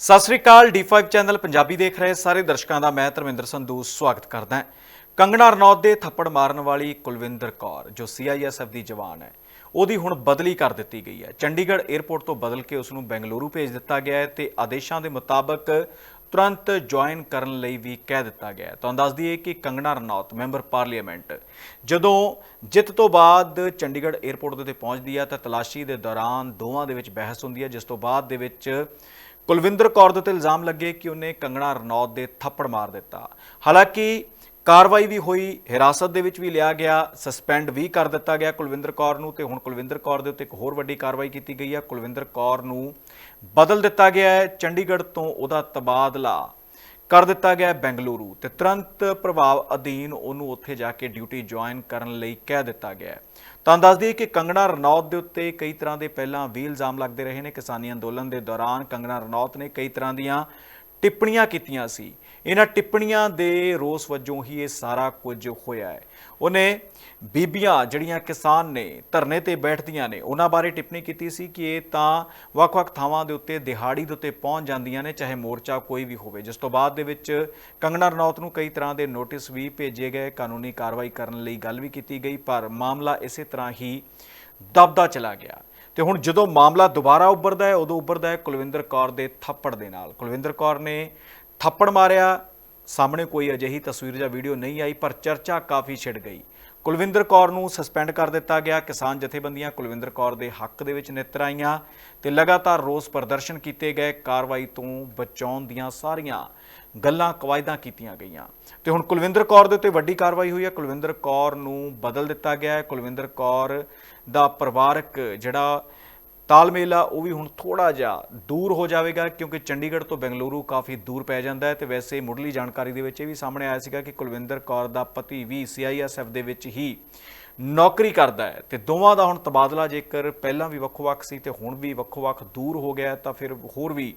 ਸਤਿ ਸ੍ਰੀ ਅਕਾਲ D5 channel Punjabi ਦੇਖ ਰਹੇ ਸਾਰੇ ਦਰਸ਼ਕਾਂ ਦਾ, ਮੈਂ ਧਰਮਿੰਦਰ ਸੰਧੂ, ਸਵਾਗਤ ਕਰਦਾ ਹਾਂ। ਕੰਗਣਾ ਰਣੌਤ ਦੇ ਥੱਪੜ ਮਾਰਨ ਵਾਲੀ ਕੁਲਵਿੰਦਰ ਕੌਰ, ਜੋ CISF ਦੀ ਜਵਾਨ ਹੈ, ਉਹਦੀ ਹੁਣ ਬਦਲੀ ਕਰ ਦਿੱਤੀ ਗਈ ਹੈ। ਚੰਡੀਗੜ੍ਹ 에ਅਰਪੋਰਟ ਤੋਂ ਬਦਲ ਕੇ ਉਸ ਨੂੰ ਬੈਂਗਲੁਰੂ ਭੇਜ ਦਿੱਤਾ ਗਿਆ ਹੈ ਤੇ ਆਦੇਸ਼ਾਂ ਦੇ ਮੁਤਾਬਕ ਤੁਰੰਤ ਜੁਆਇਨ ਕਰਨ ਲਈ ਵੀ ਕਹਿ ਦਿੱਤਾ ਗਿਆ ਤੁਹਾਨੂੰ ਦੱਸ ਦਈਏ ਕਿ ਕੰਗਣਾ ਰਣੌਤ, ਮੈਂਬਰ ਪਾਰਲੀਮੈਂਟ, ਜਦੋਂ ਜਿੱਤ ਤੋਂ ਬਾਅਦ ਚੰਡੀਗੜ੍ਹ 에ਅਰਪੋਰਟ ਦੇ ਉੱਤੇ ਪਹੁੰਚਦੀ ਹੈ, ਤਾਂ ਤਲਾਸ਼ੀ ਦੇ ਦੌਰਾਨ ਦੋਵਾਂ ਦੇ ਵਿੱਚ ਬਹਿਸ ਹੁੰਦੀ ਹੈ, ਜਿਸ ਤੋਂ ਬਾਅਦ ਦੇ ਵਿੱਚ ਕੁਲਵਿੰਦਰ ਕੌਰ ਦੇ ਉੱਤੇ ਇਲਜ਼ਾਮ ਲੱਗੇ ਕਿ ਉਹਨੇ ਕੰਗਣਾ ਰਣੌਤ ਦੇ ਥੱਪੜ ਮਾਰ ਦਿੱਤਾ। ਹਾਲਾਂਕਿ ਕਾਰਵਾਈ ਵੀ ਹੋਈ, ਹਿਰਾਸਤ ਦੇ ਵਿੱਚ ਵੀ ਲਿਆ ਗਿਆ, ਸਸਪੈਂਡ ਵੀ ਕਰ ਦਿੱਤਾ ਗਿਆ ਕੁਲਵਿੰਦਰ ਕੌਰ ਨੂੰ ਤੇ ਹੁਣ ਕੁਲਵਿੰਦਰ ਕੌਰ ਦੇ ਉੱਤੇ ਇੱਕ ਹੋਰ ਵੱਡੀ ਕਾਰਵਾਈ ਕੀਤੀ ਗਈ ਹੈ ਕੁਲਵਿੰਦਰ ਕੌਰ ਨੂੰ ਬਦਲ ਦਿੱਤਾ ਗਿਆ ਹੈ। ਚੰਡੀਗੜ੍ਹ ਤੋਂ ਉਹਦਾ ਤਬਾਦਲਾ ਕਰ ਦਿੱਤਾ ਗਿਆ ਬੈਂਗਲੁਰੂ ਤੇ ਤੁਰੰਤ ਪ੍ਰਭਾਵ ਅਧੀਨ ਉਹਨੂੰ ਉੱਥੇ ਜਾ ਕੇ ਡਿਊਟੀ ਜੁਆਇਨ ਕਰਨ ਲਈ ਕਹਿ ਦਿੱਤਾ ਗਿਆ ਹੈ। ਤਾਂ ਦੱਸ ਦਈਏ ਕਿ ਕੰਗਣਾ ਰਣੌਤ ਦੇ ਉੱਤੇ ਕਈ ਤਰ੍ਹਾਂ ਦੇ ਪਹਿਲਾਂ ਵੀ ਇਲਜ਼ਾਮ ਲੱਗਦੇ ਰਹੇ ਨੇ। ਕਿਸਾਨੀ ਅੰਦੋਲਨ ਦੇ ਦੌਰਾਨ ਕੰਗਣਾ ਰਣੌਤ ਨੇ ਕਈ ਤਰ੍ਹਾਂ ਦੀਆਂ ਟਿੱਪਣੀਆਂ ਕੀਤੀਆਂ ਸੀ। ਇਹਨਾਂ ਟਿੱਪਣੀਆਂ ਦੇ ਰੋਸ ਵਜੋਂ ਹੀ ਇਹ ਸਾਰਾ ਕੁਝ ਹੋਇਆ ਹੈ। ਉਹਨੇ ਬੀਬੀਆਂ ਜਿਹੜੀਆਂ ਕਿਸਾਨ ਨੇ, ਧਰਨੇ ਤੇ ਬੈਠਦੀਆਂ ਨੇ, ਉਹਨਾਂ ਬਾਰੇ ਟਿੱਪਣੀ ਕੀਤੀ ਸੀ ਕਿ ਇਹ ਤਾਂ ਵੱਖ-ਵੱਖ ਥਾਵਾਂ ਦੇ ਉੱਤੇ, ਦਿਹਾੜੀ ਦੇ ਉੱਤੇ ਪਹੁੰਚ ਜਾਂਦੀਆਂ ਨੇ, ਚਾਹੇ ਮੋਰਚਾ ਕੋਈ ਵੀ ਹੋਵੇ। ਜਿਸ ਤੋਂ ਬਾਅਦ ਦੇ ਵਿੱਚ ਕੰਗਣਾ ਰਣੌਤ ਨੂੰ ਕਈ ਤਰ੍ਹਾਂ ਦੇ ਨੋਟਿਸ ਵੀ ਭੇਜੇ ਗਏ, ਕਾਨੂੰਨੀ ਕਾਰਵਾਈ ਕਰਨ ਲਈ ਗੱਲ ਵੀ ਕੀਤੀ ਗਈ, ਪਰ ਮਾਮਲਾ ਇਸੇ ਤਰ੍ਹਾਂ ਹੀ ਦਬਦਾ ਚਲਾ ਗਿਆ। ਤੇ ਹੁਣ ਜਦੋਂ ਮਾਮਲਾ ਦੁਬਾਰਾ ਉੱਭਰਦਾ ਹੈ, ਉਦੋਂ ਉੱਭਰਦਾ ਹੈ ਕੁਲਵਿੰਦਰ ਕੌਰ ਦੇ ਥੱਪੜ ਦੇ ਨਾਲ। ਕੁਲਵਿੰਦਰ ਕੌਰ ਨੇ ਥੱਪੜ ਮਾਰਿਆ, ਸਾਹਮਣੇ ਕੋਈ ਅਜਿਹੀ ਤਸਵੀਰ ਜਾਂ ਵੀਡੀਓ ਨਹੀਂ ਆਈ, ਪਰ ਚਰਚਾ ਕਾਫੀ ਛਿੜ ਗਈ। ਕੁਲਵਿੰਦਰ ਕੌਰ ਨੂੰ ਸਸਪੈਂਡ ਕਰ ਦਿੱਤਾ ਗਿਆ। ਕਿਸਾਨ ਜਥੇਬੰਦੀਆਂ ਕੁਲਵਿੰਦਰ ਕੌਰ ਦੇ ਹੱਕ ਦੇ ਵਿੱਚ ਨਿੱਤਰ ਆਈਆਂ ਤੇ ਲਗਾਤਾਰ ਰੋਸ ਪ੍ਰਦਰਸ਼ਨ ਕੀਤੇ ਗਏ। ਕਾਰਵਾਈ ਤੋਂ ਬਚਾਉਣ ਦੀਆਂ ਸਾਰੀਆਂ ਗੱਲਾਂ ਕਵਾਇਦਾਂ ਕੀਤੀਆਂ ਗਈਆਂ। ਤੇ ਹੁਣ ਕੁਲਵਿੰਦਰ ਕੌਰ ਦੇ ਉੱਤੇ ਵੱਡੀ ਕਾਰਵਾਈ ਹੋਈ ਹੈ। ਕੁਲਵਿੰਦਰ ਕੌਰ ਨੂੰ ਬਦਲ ਦਿੱਤਾ ਗਿਆ ਹੈ। ਕੁਲਵਿੰਦਰ ਕੌਰ ਦਾ ਪਰਿਵਾਰਕ ਜਿਹੜਾ ਤਾਲਮੇਲ ਆ, ਉਹ ਵੀ ਹੁਣ ਥੋੜਾ ਜਿਹਾ ਦੂਰ ਹੋ ਜਾਵੇਗਾ, ਕਿਉਂਕਿ ਚੰਡੀਗੜ੍ਹ ਤੋਂ ਬੈਂਗਲੁਰੂ ਕਾਫੀ ਦੂਰ ਪੈ ਜਾਂਦਾ ਹੈ ਤੇ ਵੈਸੇ ਮੁੱਢਲੀ ਜਾਣਕਾਰੀ ਦੇ ਵਿੱਚ ਇਹ ਵੀ ਸਾਹਮਣੇ ਆਇਆ ਸੀਗਾ ਕਿ ਕੁਲਵਿੰਦਰ ਕੌਰ ਦਾ ਪਤੀ ਵੀ CISF ਦੇ ਵਿੱਚ ਹੀ ਨੌਕਰੀ ਕਰਦਾ ਹੈ ਤੇ ਦੋਵਾਂ ਦਾ ਹੁਣ ਤਬਾਦਲਾ ਜੇਕਰ ਪਹਿਲਾਂ ਵੀ ਵੱਖੋ-ਵੱਖ ਸੀ ਤੇ ਹੁਣ ਵੀ ਵੱਖੋ-ਵੱਖ ਦੂਰ ਹੋ ਗਿਆ ਤਾਂ ਫਿਰ ਹੋਰ ਵੀ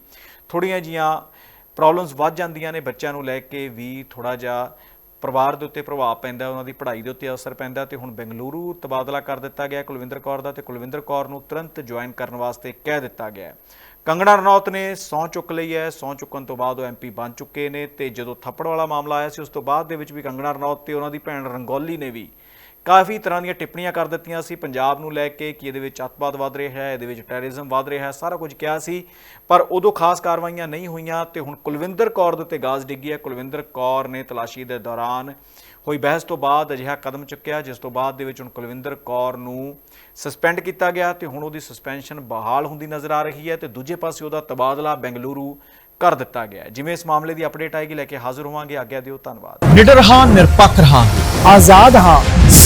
ਥੋੜੀਆਂ ਜੀਆਂ ਪ੍ਰੋਬਲਮਸ ਵੱਧ ਜਾਂਦੀਆਂ ਨੇ, ਬੱਚਿਆਂ ਨੂੰ ਲੈ ਕੇ ਵੀ ਥੋੜਾ ਜਿਹਾ ਪਰਿਵਾਰ ਦੇ ਉੱਤੇ ਪ੍ਰਭਾਵ ਪੈਂਦਾ ਉਹਨਾਂ ਦੀ ਪੜ੍ਹਾਈ ਦੇ ਉੱਤੇ ਅਸਰ ਪੈਂਦਾ ਹੈ ਤੇ ਹੁਣ ਬੈਂਗਲੁਰੂ ਤਬਾਦਲਾ ਕਰ ਦਿੱਤਾ ਗਿਆ ਕੁਲਵਿੰਦਰ ਕੌਰ ਦਾ ਤੇ ਕੁਲਵਿੰਦਰ ਕੌਰ ਨੂੰ ਤੁਰੰਤ ਜੁਆਇਨ ਕਰਨ ਵਾਸਤੇ ਕਹਿ ਦਿੱਤਾ ਗਿਆ ਕੰਗਣਾ ਰਣੌਤ ਨੇ ਸਹੁੰ ਚੁੱਕ ਲਈ ਹੈ, ਸਹੁੰ ਚੁੱਕਣ ਤੋਂ ਬਾਅਦ ਉਹ ਐਮਪੀ ਬਣ ਚੁੱਕੇ ਨੇ ਤੇ ਜਦੋਂ ਥੱਪੜ ਵਾਲਾ ਮਾਮਲਾ ਆਇਆ ਸੀ, ਉਸ ਤੋਂ ਬਾਅਦ ਦੇ ਵਿੱਚ ਵੀ ਕੰਗਣਾ ਰਣੌਤ ਤੇ ਉਹਨਾਂ ਦੀ ਭੈਣ ਰੰਗੋਲੀ ਨੇ ਵੀ ਕਾਫੀ ਤਰ੍ਹਾਂ ਦੀਆਂ ਟਿੱਪਣੀਆਂ ਕਰ ਦਿੱਤੀਆਂ ਸੀ। ਪੰਜਾਬ ਨੂੰ ਲੈ ਕੇ ਕਿ ਇਹਦੇ ਵਿੱਚ ਅੱਤਵਾਦ ਵਧ ਰਿਹਾ ਹੈ, ਇਹਦੇ ਵਿੱਚ ਟੈਰਰਿਜ਼ਮ ਵਧ ਰਿਹਾ ਹੈ, ਸਾਰਾ ਕੁਝ ਕਿਹਾ ਸੀ। ਪਰ ਉਦੋਂ ਖਾਸ ਕਾਰਵਾਈਆਂ ਨਹੀਂ ਹੋਈਆਂ ਤੇ ਹੁਣ ਕੁਲਵਿੰਦਰ ਕੌਰ ਦੇ ਉੱਤੇ ਗਾਜ਼ ਡਿੱਗੀ ਹੈ। ਕੁਲਵਿੰਦਰ ਕੌਰ ਨੇ ਤਲਾਸ਼ੀ ਦੇ ਦੌਰਾਨ ਹੋਈ ਬਹਿਸ ਤੋਂ ਬਾਅਦ ਅਜਿਹਾ ਕਦਮ ਚੁੱਕਿਆ, ਜਿਸ ਤੋਂ ਬਾਅਦ ਦੇ ਵਿੱਚ ਹੁਣ ਕੁਲਵਿੰਦਰ ਕੌਰ ਨੂੰ ਸਸਪੈਂਡ ਕੀਤਾ ਗਿਆ ਤੇ ਹੁਣ ਉਹਦੀ ਸਸਪੈਂਸ਼ਨ ਬਹਾਲ ਹੁੰਦੀ ਨਜ਼ਰ ਆ ਰਹੀ ਹੈ ਤੇ ਦੂਜੇ ਪਾਸੇ ਉਹਦਾ ਤਬਾਦਲਾ ਬੈਂਗਲੁਰੂ ਕਰ ਦਿੱਤਾ ਗਿਆ ਹੈ। ਜਿਵੇਂ ਇਸ ਮਾਮਲੇ ਦੀ ਅਪਡੇਟ ਆਏਗੀ, ਲੈ ਕੇ ਹਾਜ਼ਰ ਹੋਵਾਂਗੇ। ਆਗਿਆ ਦਿਓ, ਧੰਨਵਾਦ। ਨਿਡਰ ਹਾਂ, ਨਿਰਪੱਖ ਹਾਂ ਆਜ਼ਾਦ ਹਾਂ।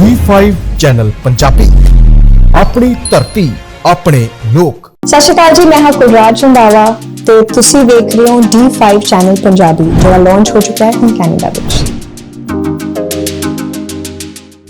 D5 channel Punjabi. ਆਪਣੀ ਧਰਤੀ, ਆਪਣੇ ਲੋਕ। ਸਤਿ ਸ਼੍ਰੀ ਅਕਾਲ ਜੀ, ਮੈਂ ਹਾਂ ਕੁਲਰਾਜ ਰੰਧਾਵਾ ਤੇ ਤੁਸੀਂ ਵੇਖ ਰਹੇ ਹੋ D5 ਚੈਨਲ ਪੰਜਾਬੀ, ਜਿਹੜਾ ਲਾਂਚ ਹੋ ਚੁੱਕਾ ਹੈ ਹੁਣ ਕੈਨੇਡਾ ਵਿੱਚ।